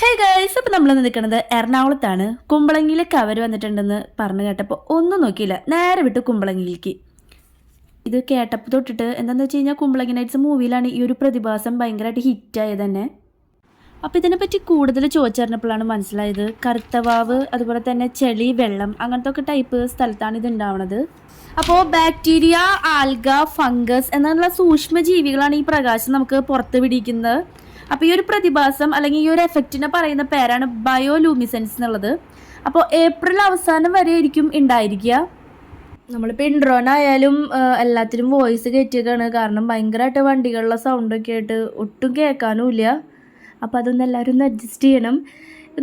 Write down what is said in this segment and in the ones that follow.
Hey guys അപ്പൊ നമ്മൾ നിൽക്കുന്നത് എറണാകുളത്താണ്. കുമ്പളങ്ങിയിലേക്ക് അവർ വന്നിട്ടുണ്ടെന്ന് പറഞ്ഞു കേട്ടപ്പോൾ ഒന്നും നോക്കിയില്ല. നേരെ വിട്ട് കുമ്പളങ്ങിയിലേക്ക്. ഇത് കേട്ടപ്പോൾ തൊട്ടിട്ട് എന്താണെന്ന് വെച്ച് കഴിഞ്ഞാൽ കുമ്പളങ്ങി നൈറ്റ്സ് മൂവിയിലാണ് ഈ ഒരു പ്രതിഭാസം ഭയങ്കരമായിട്ട് ഹിറ്റായത് തന്നെ. അപ്പോൾ ഇതിനെപ്പറ്റി കൂടുതൽ ചോദിച്ചറിഞ്ഞപ്പോഴാണ് മനസ്സിലായത്. കറുത്തവാവ് അതുപോലെ തന്നെ ചെളി വെള്ളം അങ്ങനത്തെ ഒക്കെ ടൈപ്പ് സ്ഥലത്താണ് ഇത് ഉണ്ടാവുന്നത് അപ്പോൾ ബാക്ടീരിയ ആൽഗ ഫംഗസ് എന്നുള്ള സൂക്ഷ്മ ജീവികളാണ് ഈ പ്രകാശം നമുക്ക് പുറത്ത് പിടിക്കുന്നത്. അപ്പോൾ ഈ ഒരു പ്രതിഭാസം അല്ലെങ്കിൽ ഈ ഒരു എഫക്റ്റിനെ പറയുന്ന പേരാണ് ബയോലൂമിസെൻസ് എന്നുള്ളത്. അപ്പോൾ ഏപ്രിൽ അവസാനം വരെ ആയിരിക്കും ഉണ്ടായിരിക്കുക. നമ്മളിപ്പോൾ ഇൻട്രോനായാലും എല്ലാത്തിനും വോയിസ് കയറ്റിയേക്കാണ് കാരണം ഭയങ്കരമായിട്ട് വണ്ടികളിലെ സൗണ്ടൊക്കെ ആയിട്ട് ഒട്ടും കേൾക്കാനും ഇല്ല അപ്പോൾ അതൊന്ന് എല്ലാവരും ഒന്ന് അഡ്ജസ്റ്റ് ചെയ്യണം.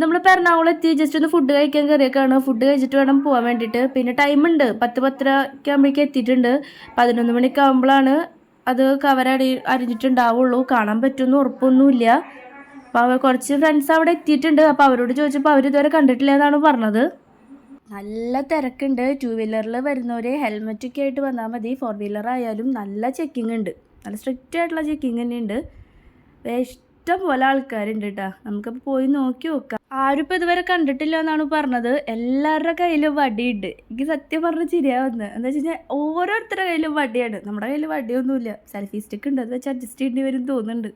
നമ്മളിപ്പോൾ എറണാകുളം എത്തി ജസ്റ്റ് ഒന്ന് ഫുഡ് കഴിക്കാൻ കയറിയൊക്കെയാണ് ഫുഡ് കഴിച്ചിട്ട് വേണം പോകാൻ വേണ്ടിയിട്ട്. പിന്നെ ടൈമുണ്ട് പത്ത് പത്തര ഒക്കെ ആകുമ്പോഴേക്കും എത്തിയിട്ടുണ്ട്. പതിനൊന്ന് മണിക്ക് ആകുമ്പോഴാണ് അത് കവർ അടി അരിഞ്ഞിട്ടുണ്ടാവുള്ളൂ. കാണാൻ പറ്റുമെന്ന് ഉറപ്പൊന്നുമില്ല. അപ്പോൾ അവർ കുറച്ച് ഫ്രണ്ട്സ് അവിടെ എത്തിയിട്ടുണ്ട്. അപ്പോൾ അവരോട് ചോദിച്ചപ്പോൾ അവർ ഇതുവരെ കണ്ടിട്ടില്ല എന്നാണ് പറഞ്ഞത്. നല്ല തിരക്കുണ്ട്. ടു വീലറിൽ വരുന്നവരെ ഹെൽമെറ്റൊക്കെ ആയിട്ട് വന്നാൽ മതി. ഫോർ വീലർ ആയാലും നല്ല ചെക്കിംഗ് ഉണ്ട്. നല്ല സ്ട്രിക്റ്റ് ആയിട്ടുള്ള ചെക്കിംഗ് തന്നെയുണ്ട്. ഇഷ്ടം പോലെ ആൾക്കാരുണ്ട് കേട്ടോ നമുക്കപ്പോൾ പോയി നോക്കി നോക്കാം. ആരും ഇപ്പോൾ ഇതുവരെ കണ്ടിട്ടില്ല എന്നാണ് പറഞ്ഞത്. എല്ലാവരുടെ കയ്യിലും വടിയുണ്ട്. എനിക്ക് സത്യം പറഞ്ഞ ചിരിയാ വന്നത്. എന്താ വെച്ച് കഴിഞ്ഞാൽ ഓരോരുത്തരുടെ കയ്യിലും വടിയാണ്. നമ്മുടെ കയ്യിൽ വടിയൊന്നുമില്ല. സെൽഫി സ്റ്റിക്ക് ഉണ്ട്. അത് വെച്ച് അഡ്ജസ്റ്റ് ചെയ്യേണ്ടി വരും തോന്നുന്നുണ്ട്.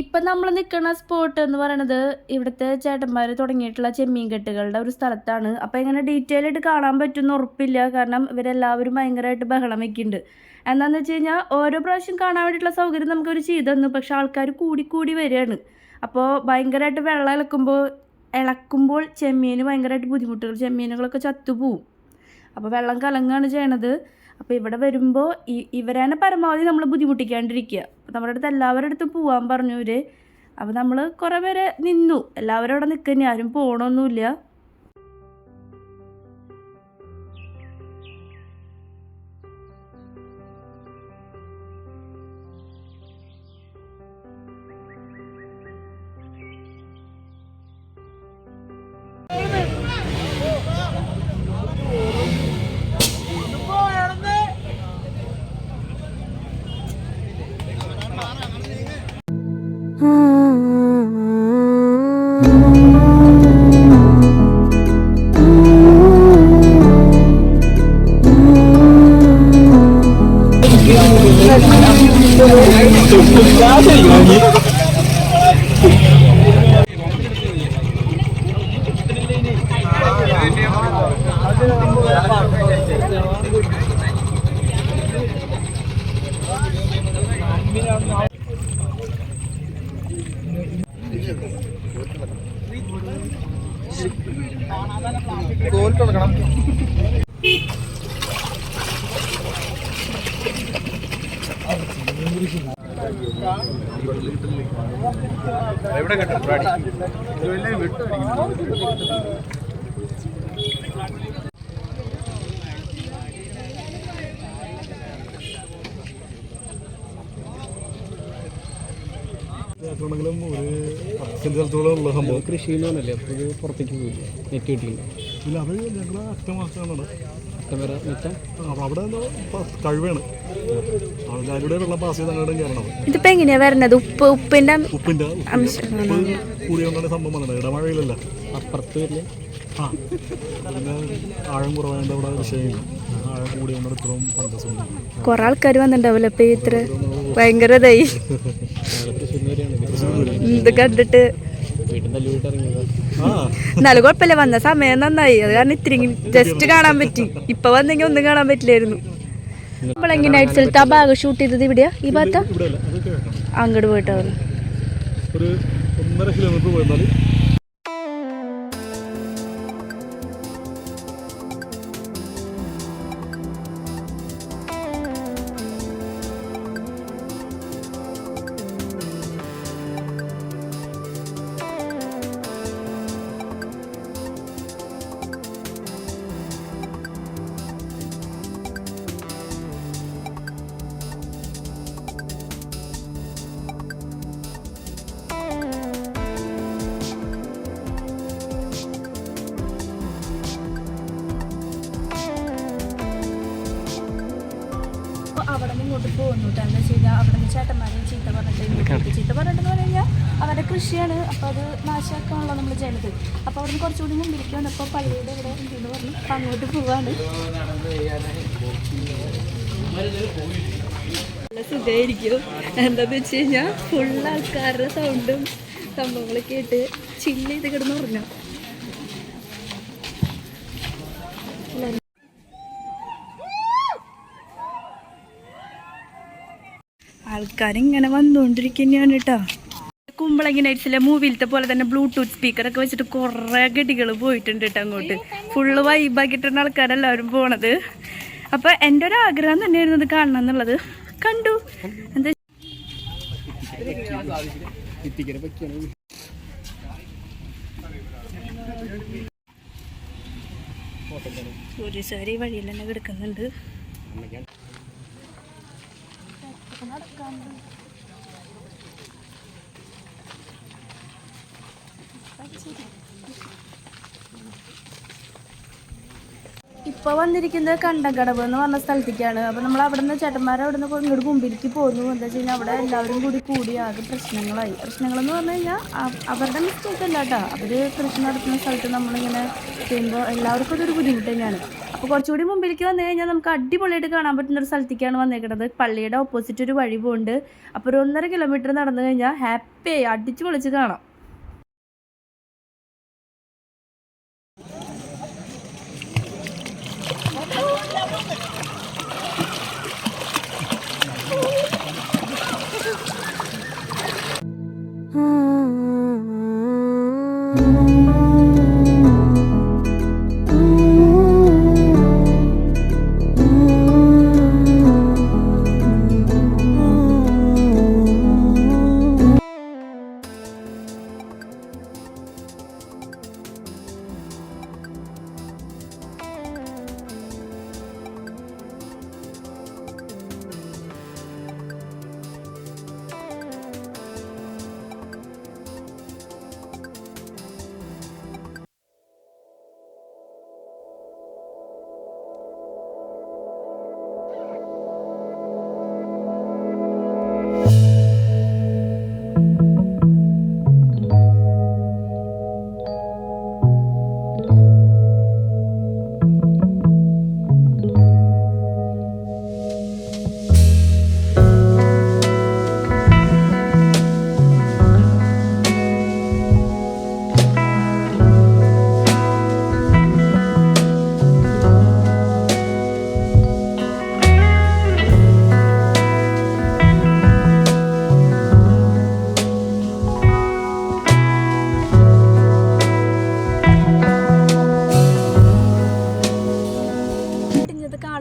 ഇപ്പം നമ്മൾ നിൽക്കുന്ന സ്പോട്ട് എന്ന് പറയുന്നത് ഇവിടുത്തെ ചേട്ടന്മാർ തുടങ്ങിയിട്ടുള്ള ചെമ്മീൻ കെട്ടുകളുടെ ഒരു സ്ഥലത്താണ്. അപ്പോൾ ഇങ്ങനെ ഡീറ്റെയിൽ ആയിട്ട് കാണാൻ പറ്റുമെന്ന് ഉറപ്പില്ല. കാരണം ഇവരെല്ലാവരും ഭയങ്കരമായിട്ട് ബഹളം വെക്കുന്നുണ്ട് എന്താണെന്ന് വെച്ച് കഴിഞ്ഞാൽ ഓരോ പ്രാവശ്യം കാണാൻ വേണ്ടിയിട്ടുള്ള സൗകര്യം നമുക്കൊരു ചെയ്തു തന്നു പക്ഷെ ആൾക്കാർ കൂടി കൂടി വരികയാണ്. അപ്പോൾ ഭയങ്കരമായിട്ട് വെള്ളം ഇളക്കുമ്പോൾ ഇളക്കുമ്പോൾ ചെമ്മീന് ഭയങ്കരമായിട്ട് ബുദ്ധിമുട്ടുകൾ ചെമ്മീനുകളൊക്കെ ചത്തുപോവും. അപ്പോൾ വെള്ളം കലങ്ങാണ് ചെയ്യണത്. അപ്പോൾ ഇവിടെ വരുമ്പോൾ ഈ ഇവരാണ് പരമാവധി നമ്മൾ ബുദ്ധിമുട്ടിക്കാണ്ടിരിക്കുക. നമ്മുടെ അടുത്ത് എല്ലാവരുടെ അടുത്തും പോകാൻ പറഞ്ഞു ഇവർ അപ്പോൾ നമ്മൾ കുറേ പേരെ നിന്നു. എല്ലാവരും അവിടെ നിൽക്കുന്ന ആരും പോകണമൊന്നുമില്ല വാങ്ങി തോൽക്കടക്കണം ആണെങ്കിലും ഒരു പത്ത് സെന്റ് സ്ഥലത്തോളം ഉള്ള സംഭവം. കൃഷി ചെയ്യുന്നതല്ലേ അപ്പോൾ പുറത്തേക്ക് പോയില്ല? നെറ്റ് കിട്ടിയില്ല? ഇല്ല അത് ഞങ്ങൾ അറ്റമാസമാണ് അറ്റം അപ്പോൾ അവിടെ കഴിവാണ്. അതിലൂടെ വെള്ളം പാസ് ചെയ്ത് അങ്ങോട്ടും കയറണം ഇതിപ്പോൾ എങ്ങനെയാണ് വരുന്നത് ഉപ്പ് ഉപ്പിന്റെ ഉപ്പിന്റെ ഉപ്പ്. കൂടിയോണ്ടാണ് സംഭവം വന്നത്. ഇടമഴയിലല്ല. അപ്പുറത്ത് വരില്ലേ? ആ. പിന്നെ ആഴം കുറവായതുകൊണ്ട് അവിടെ വിഷയമില്ല. ആഴം കൂടിയോണ്ട് ഇത്രയും പഞ്ചസം ആൾക്കാർ വന്നിട്ടുണ്ടാവില്ല ഇപ്പം ഇത്ര ഭയങ്കര ഇതായി. ഇത് കണ്ടിട്ട് എന്നാലും കുഴപ്പമില്ല വന്ന സമയം നന്നായി. അത് കാരണം ഇത്തിരി ജസ്റ്റ് കാണാൻ പറ്റി. ഇപ്പൊ വന്നെങ്കിൽ ഒന്നും കാണാൻ പറ്റില്ലായിരുന്നു. സ്ഥലത്ത് ആ ഭാഗം ഷൂട്ട് ചെയ്തത് ഇവിടെയാ? ഈ ഭാഗത്താ? അങ്ങോട്ട് പോയിട്ടാണ് ഒരു ഒന്നര കിലോമീറ്റർ കേട്ടോ എന്താ കഴിഞ്ഞാൽ അവിടെ നിന്ന് ചേട്ടന്മാരെയും ചീത്ത പറഞ്ഞിട്ട് ചീത്ത പറഞ്ഞിട്ടെന്ന് പറഞ്ഞു കഴിഞ്ഞാൽ അവരുടെ കൃഷിയാണ്. അപ്പോൾ അത് നാശമാക്കാണല്ലോ നമ്മൾ ചെയ്യണത്. അപ്പോൾ അവിടുന്ന് കുറച്ചുകൂടി മുമ്പിലേക്ക് വന്നപ്പോൾ പള്ളിയുടെ ഇവിടെ എന്തെന്ന് പറഞ്ഞു അപ്പം അങ്ങോട്ട് പോവാണ്. നല്ല സുഖമായിരിക്കും എന്താന്ന് വെച്ച് കഴിഞ്ഞാൽ ഫുൾ ആൾക്കാരുടെ സൗണ്ടും സംഭവങ്ങളൊക്കെ ആയിട്ട് ചില്ല് ചെയ്ത് കിടന്ന് ഉറങ്ങാം. ആൾക്കാരിങ്ങനെ വന്നുകൊണ്ടിരിക്കുന്നതാണ് കേട്ടോ കുമ്പളങ്ങി നൈറ്റ്സിലെ മൂവിയിലത്തെ പോലെ തന്നെ ബ്ലൂടൂത്ത് സ്പീക്കറൊക്കെ വെച്ചിട്ട് കുറേ ഗടികൾ പോയിട്ടുണ്ട് കേട്ടോ അങ്ങോട്ട് ഫുള്ള് വൈബാക്കിയിട്ടുള്ള ആൾക്കാരെല്ലാവരും പോണത്. അപ്പോൾ എന്റെ ഒരു ആഗ്രഹം തന്നെയായിരുന്നു ഇത് കാണണം എന്നുള്ളത്. കണ്ടു. എന്താ ഒരു സാരി വഴിയിൽ തന്നെ കിടക്കുന്നുണ്ട്. 빨리 챙겨. ഇപ്പോൾ വന്നിരിക്കുന്നത് കണ്ടങ്കടവ് എന്ന് പറഞ്ഞ സ്ഥലത്തേക്കാണ്. അപ്പോൾ നമ്മൾ അവിടെ നിന്ന് ചേട്ടന്മാരെ അവിടെ നിന്ന് ഇങ്ങോട്ട് മുമ്പിലേക്ക് പോന്നു. എന്താ വെച്ച് കഴിഞ്ഞാൽ അവിടെ എല്ലാവരും കൂടി കൂടി ആകെ പ്രശ്നങ്ങളായി. പ്രശ്നങ്ങളെന്ന് പറഞ്ഞു കഴിഞ്ഞാൽ അവരുടെ മിസ്റ്റേക്ക് അല്ല കേട്ടോ. അവർ കൃഷി നടത്തുന്ന സ്ഥലത്ത് നമ്മളിങ്ങനെ ചെയ്യുമ്പോൾ എല്ലാവർക്കും അതൊരു ബുദ്ധിമുട്ട് തന്നെയാണ്. അപ്പോൾ കുറച്ചുകൂടി മുമ്പിലേക്ക് വന്നു കഴിഞ്ഞാൽ നമുക്ക് അടിപൊളിയായിട്ട് കാണാൻ പറ്റുന്ന ഒരു സ്ഥലത്തേക്കാണ് വന്നേക്കുന്നത് പള്ളിയുടെ ഓപ്പോസിറ്റ് ഒരു വഴി പോകുന്നുണ്ട് അപ്പോൾ ഒരു ഒന്നര കിലോമീറ്റർ നടന്നു കഴിഞ്ഞാൽ ആയി അടിച്ചു പൊളിച്ച് കാണാം.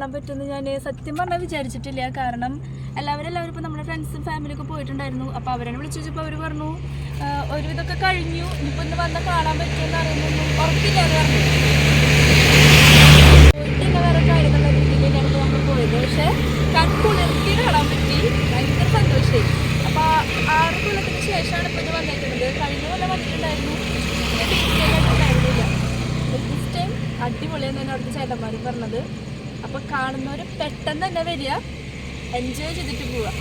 കാണാൻ പറ്റുമെന്ന് ഞാൻ സത്യം പറഞ്ഞാൽ വിചാരിച്ചിട്ടില്ല. കാരണം എല്ലാവരും എല്ലാവരും ഇപ്പോൾ നമ്മുടെ ഫ്രണ്ട്സും ഫാമിലിയൊക്കെ പോയിട്ടുണ്ടായിരുന്നു. അപ്പോൾ അവരെ വിളിച്ചു ചോദിച്ചപ്പോൾ അവർ പറഞ്ഞു "ആ, ഒരു ഇതൊക്കെ കഴിഞ്ഞു. ഇനിയിപ്പോൾ ഇന്ന് വന്ന് കാണാൻ പറ്റുമെന്ന് അറിയുന്നൊന്നും ഉറപ്പില്ല എന്ന് പറഞ്ഞു. പിന്നെ വേറെ രീതിയിലാണ് ഇപ്പോൾ നമ്മൾ പോയത്. പക്ഷേ കൺകുളിർത്തി കാണാൻ പറ്റി. ഭയങ്കര സന്തോഷമായി അപ്പോൾ ആറ് കൊല്ലത്തിന് ശേഷമാണ് ഇപ്പോൾ ഇത് വന്നേക്കുന്നത്. കഴിഞ്ഞ കൊല്ലം വന്നിട്ടുണ്ടായിരുന്നു. പിന്നെ ഡീറ്റെയിലായിട്ടുണ്ടായിരുന്നില്ല ദിസ് ടൈം അടിപൊളിയെന്ന് തന്നെ അവിടുത്തെ ചേട്ടന്മാർ പറഞ്ഞത്. അപ്പോൾ കാണുന്നവർ പെട്ടെന്ന് തന്നെ വരിക. എൻജോയ് ചെയ്തിട്ട് പോവുക.